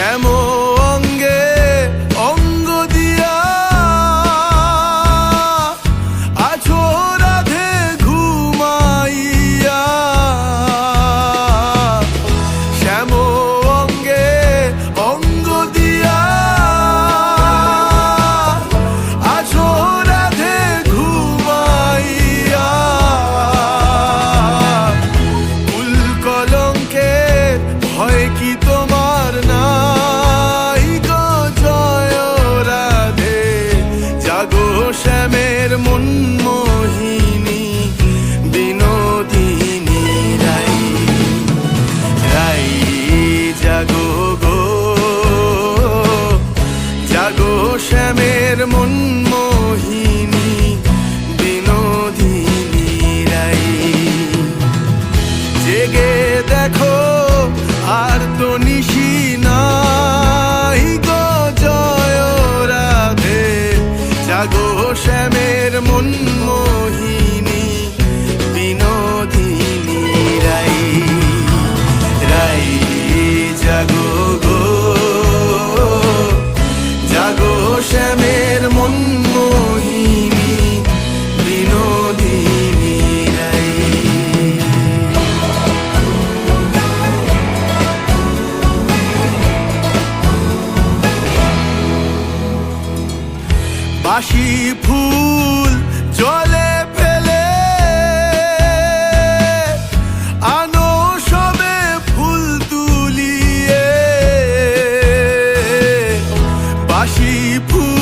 que amor জেগে দেখো আর তো নিশ বাসি ফুল জলে ফেলে। আনো সবে ফুল তুলিয়ে। বাসি ফুল